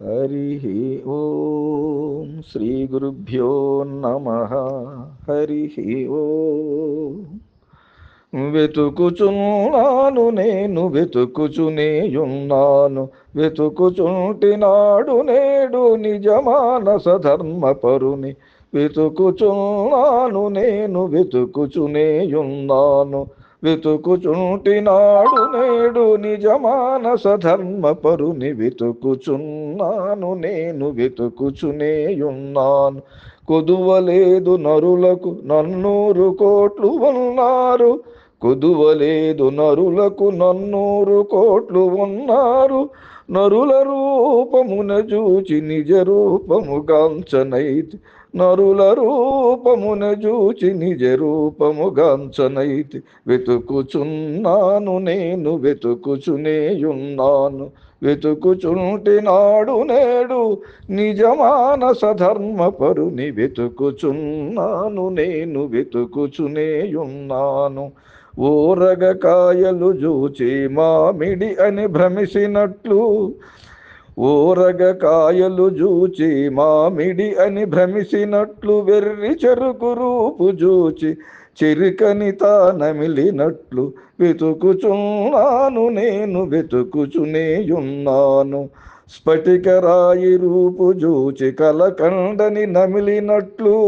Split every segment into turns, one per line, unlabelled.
హరి ఓం శ్రీ గురుభ్యో నమ హరి ఓం. వెతుకుచున్నాను నేను వెతుకుచునేయున్నాను వెతుకుచుంటినాడు నేడు నిజమానస ధర్మపరుని. వెతుకుచున్నాను నేను వెతుకుచునేయున్నాను వెతుకుచుంటినాడు నేడు నిజమానస ధర్మపరుని వెతుకుచున్నాను నేను వెతుకుచునేయున్నాను. కొదువలేదు నరులకు నన్నూరు కోట్లు ఉన్నారు. కొదువలేదు నరులకు నన్నూరు కోట్లు ఉన్నారు. నరుల రూపమున చూచి నిజ రూపముగాంచనైతి నరుల రూపమున చూచి నిజ రూపముగాంచనైతి వెతుకుచున్నాను నేను వెతుకుచునేయున్నాను. వెతుకుచుంటి నాడు నేడు నిజమానస ధర్మపరుని వెతుకుచున్నాను నేను వెతుకుచునేయున్నాను. ఓరగ కాయలు జూచి మామిడి అని భ్రమిసినట్లు ఓరగ కాయలు జూచి మామిడి అని భ్రమిసినట్లు వెర్రి చెరుకు రూపు జూచి చెరికని తానమిలినట్లు వెతుకుచున్నాను నేను వెతుకుచునేయున్నాను. స్ఫటిక రాయి రూపు జూచి కలకండని నమిలినట్లు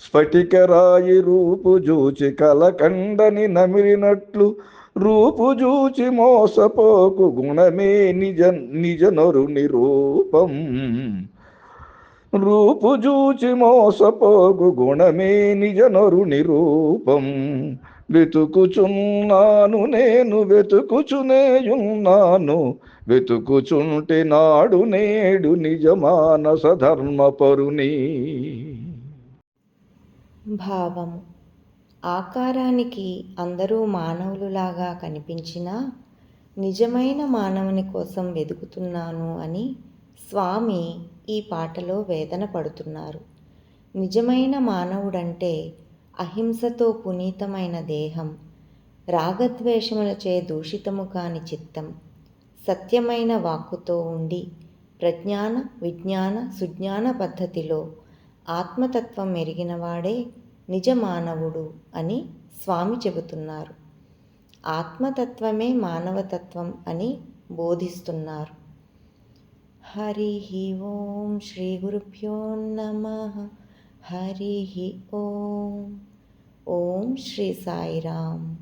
స్ఫటిక రాయి రూపు జూచి కలకండని నమిలినట్లు రూపు చూచి మోసపోకు గుణమే నిజ నిజనరు నిరూపం. రూపు చూచి మోసపోకు గుణమే నిజనరు నిరూపం. రూపం వెతుకుచున్నాను నేను వెతుకుచునేయున్నాను. వెతుకుచుంటే నాడు నేడు నిజమానస ధర్మపరుని.
భావము. ఆకారానికి అందరూ మానవులులాగా కనిపించినా నిజమైన మానవుని కోసం వెతుకుతున్నాను అని స్వామి ఈ పాటలో వేదన పడుతున్నారు. నిజమైన మానవుడంటే అహింసతో పునీతమైన దేహం రాగద్వేషములచే దూషితము కాని చిత్తం సత్యమైన వాక్కుతో ఉండి ప్రజ్ఞాన విజ్ఞాన సుజ్ఞాన పద్ధతిలో ఆత్మతత్వం ఎరిగినవాడే నిజమానవుడు అని స్వామి చెబుతున్నారు. ఆత్మతత్వమే మానవతత్వం అని బోధిస్తున్నారు. హరి ఓం శ్రీ గురుభ్యో నమ. హరి ఓం. ఓం శ్రీ సాయిరామ్.